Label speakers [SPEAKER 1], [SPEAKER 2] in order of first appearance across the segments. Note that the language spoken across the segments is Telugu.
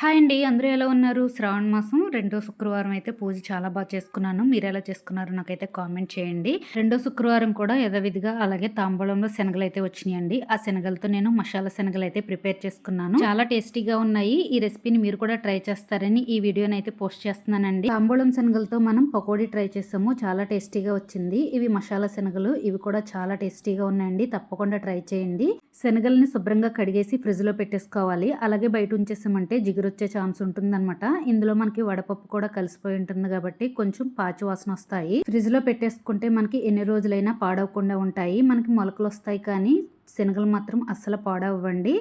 [SPEAKER 1] హాయ్ అండి అందరూ ఎలా ఉన్నారు? శ్రావణ మాసం రెండో శుక్రవారం అయితే పూజ చాలా బాగా చేసుకున్నాను. మీరు ఎలా చేసుకున్నారో నాకైతే కామెంట్ చేయండి. రెండో శుక్రవారం కూడా యథావిధిగా అలాగే తాంబూలంలో శనగలు అయితే వచ్చినాయండి. ఆ శనగలతో నేను మసాలా శనగలు అయితే ప్రిపేర్ చేసుకున్నాను. చాలా టేస్టీగా ఉన్నాయి. ఈ రెసిపీని మీరు కూడా ట్రై చేస్తారని ఈ వీడియోని అయితే పోస్ట్ చేస్తున్నానండి. తాంబూలం శనగలతో మనం పకోడీ ట్రై చేసాము. చాలా టేస్టీగా వచ్చింది. ఇవి మసాలా శనగలు. ఇవి కూడా చాలా టేస్టీగా ఉన్నాయండి. తప్పకుండా ట్రై చేయండి. శనగల్ని శుభ్రంగా కడిగేసి ఫ్రిడ్జ్లో పెట్టేసుకోవాలి. అలాగే బయట ఉంచేసామంటే జిగురు వచ్చే ఛాన్స్ ఉంటుందన్నమాట. ఇందులో మనకి వడపప్పు కూడా కలిసిపోయి ఉంటుంది కాబట్టి కొంచెం పాచి వాసన వస్తాయి. ఫ్రిడ్జ్లో పెట్టేసుకుంటే మనకి ఎన్ని రోజులైనా పాడవకుండా ఉంటాయి. మనకి మొలకలు వస్తాయి కానీ శనగలు మాత్రం అస్సలు పాడవ్వండి.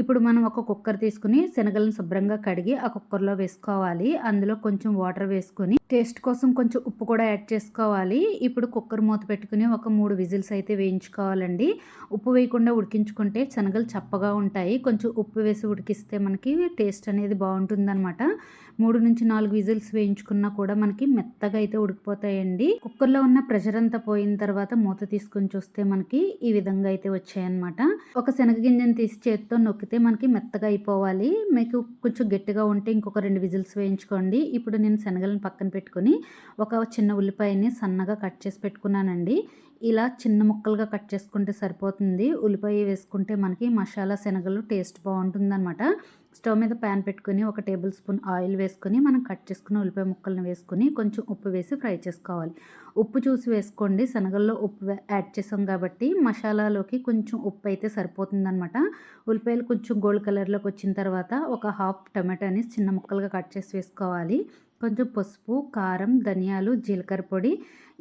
[SPEAKER 1] ఇప్పుడు మనం ఒక కుక్కర్ తీసుకుని శనగలను శుభ్రంగా కడిగి ఆ కుక్కర్లో వేసుకోవాలి. అందులో కొంచెం వాటర్ వేసుకొని టేస్ట్ కోసం కొంచెం ఉప్పు కూడా యాడ్ చేసుకోవాలి. ఇప్పుడు కుక్కర్ మూత పెట్టుకుని ఒక మూడు విజిల్స్ అయితే వేయించుకోవాలండి. ఉప్పు వేయకుండా ఉడికించుకుంటే శనగలు చప్పగా ఉంటాయి. కొంచెం ఉప్పు వేసి ఉడికిస్తే మనకి టేస్ట్ అనేది బాగుంటుందన్నమాట. మూడు నుంచి నాలుగు విజిల్స్ వేయించుకున్నా కూడా మనకి మెత్తగా అయితే ఉడికిపోతాయండి. కుక్కర్లో ఉన్న ప్రెషర్ అంతా పోయిన తర్వాత మూత తీసుకొని చూస్తే మనకి ఈ విధంగా అయితే వచ్చాయన్నమాట. ఒక శనగ గింజను తీసి చేతితో నొక్కితే మనకి మెత్తగా అయిపోవాలి. మీకు కొంచెం గట్టిగా ఉంటే ఇంకొక రెండు విజిల్స్ వేయించుకోండి. ఇప్పుడు నేను శనగలను పక్కన పెట్టుకొని ఒక చిన్న ఉల్లిపాయని సన్నగా కట్ చేసి పెట్టుకున్నానండి. ఇలా చిన్న ముక్కలుగా కట్ చేసుకుంటే సరిపోతుంది. ఉల్లిపాయ వేసుకుంటే మనకి మసాలా శనగలు టేస్ట్ బాగుంటుందన్నమాట. స్టవ్ మీద ప్యాన్ పెట్టుకుని ఒక టేబుల్ స్పూన్ ఆయిల్ వేసుకొని మనం కట్ చేసుకున్న ఉల్లిపాయ ముక్కలను వేసుకొని కొంచెం ఉప్పు వేసి ఫ్రై చేసుకోవాలి. ఉప్పు చూసి వేసుకోండి. శనగల్లో ఉప్పు యాడ్ చేసాం కాబట్టి మసాలాలోకి కొంచెం ఉప్పు అయితే సరిపోతుందనమాట ఉల్లిపాయలు కొంచెం గోల్డ్ కలర్లోకి వచ్చిన తర్వాత ఒక హాఫ్ టమాటాని చిన్న ముక్కలుగా కట్ చేసి వేసుకోవాలి. కొంచెం పసుపు కారం ధనియాలు జీలకర్ర పొడి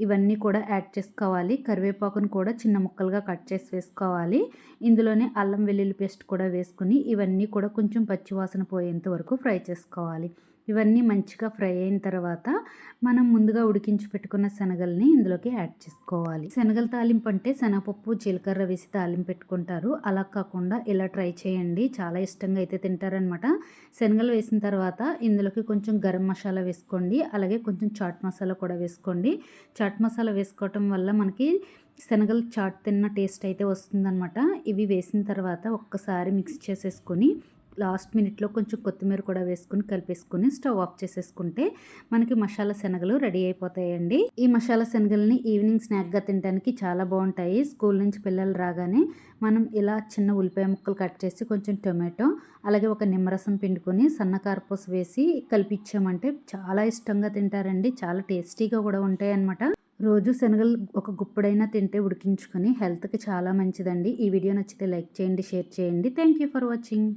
[SPEAKER 1] ఇవన్నీ కూడా యాడ్ చేసుకోవాలి. కరివేపాకును కూడా చిన్న ముక్కలుగా కట్ చేసి వేసుకోవాలి. ఇందులోనే అల్లం వెల్లుల్లి పేస్ట్ కూడా వేసుకుని ఇవన్నీ కూడా కొంచెం పచ్చివాసన పోయేంత వరకు ఫ్రై చేసుకోవాలి. ఇవన్నీ మంచిగా ఫ్రై అయిన తర్వాత మనం ముందుగా ఉడికించి పెట్టుకున్న శనగల్ని ఇందులోకి యాడ్ చేసుకోవాలి. శనగల తాలింపు అంటే శనగపప్పు జీలకర్ర వేసి తాలింపు పెట్టుకుంటారు. అలా కాకుండా ఇలా ట్రై చేయండి. చాలా ఇష్టంగా అయితే తింటారనమాట శనగలు వేసిన తర్వాత ఇందులోకి కొంచెం గరం మసాలా వేసుకోండి. అలాగే కొంచెం చాట్ మసాలా కూడా వేసుకోండి. చాట్ మసాలా వేసుకోవటం వల్ల మనకి శనగలు చాట్ తిన్న టేస్ట్ అయితే వస్తుందన్నమాట. ఇవి వేసిన తర్వాత ఒక్కసారి మిక్స్ చేసేసుకొని లాస్ట్ మినిట్లో కొంచెం కొత్తిమీర కూడా వేసుకుని కలిపేసుకుని స్టవ్ ఆఫ్ చేసేసుకుంటే మనకి మసాలా శనగలు రెడీ అయిపోతాయండి. ఈ మసాలా శనగల్ని ఈవినింగ్ స్నాక్గా తినడానికి చాలా బాగుంటాయి. స్కూల్ నుంచి పిల్లలు రాగానే మనం ఇలా చిన్న ఉల్లిపాయ ముక్కలు కట్ చేసి కొంచెం టొమాటో అలాగే ఒక నిమ్మరసం పిండుకొని సన్నకారపూస వేసి కలిపిచ్చామంటే చాలా ఇష్టంగా తింటారండి. చాలా టేస్టీగా కూడా ఉంటాయి అన్నమాట రోజు శనగలు ఒక గుప్పుడైనా తింటే ఉడికించుకొని హెల్త్కి చాలా మంచిదండి. ఈ వీడియో నచ్చితే లైక్ చేయండి షేర్ చేయండి. Thank you for watching.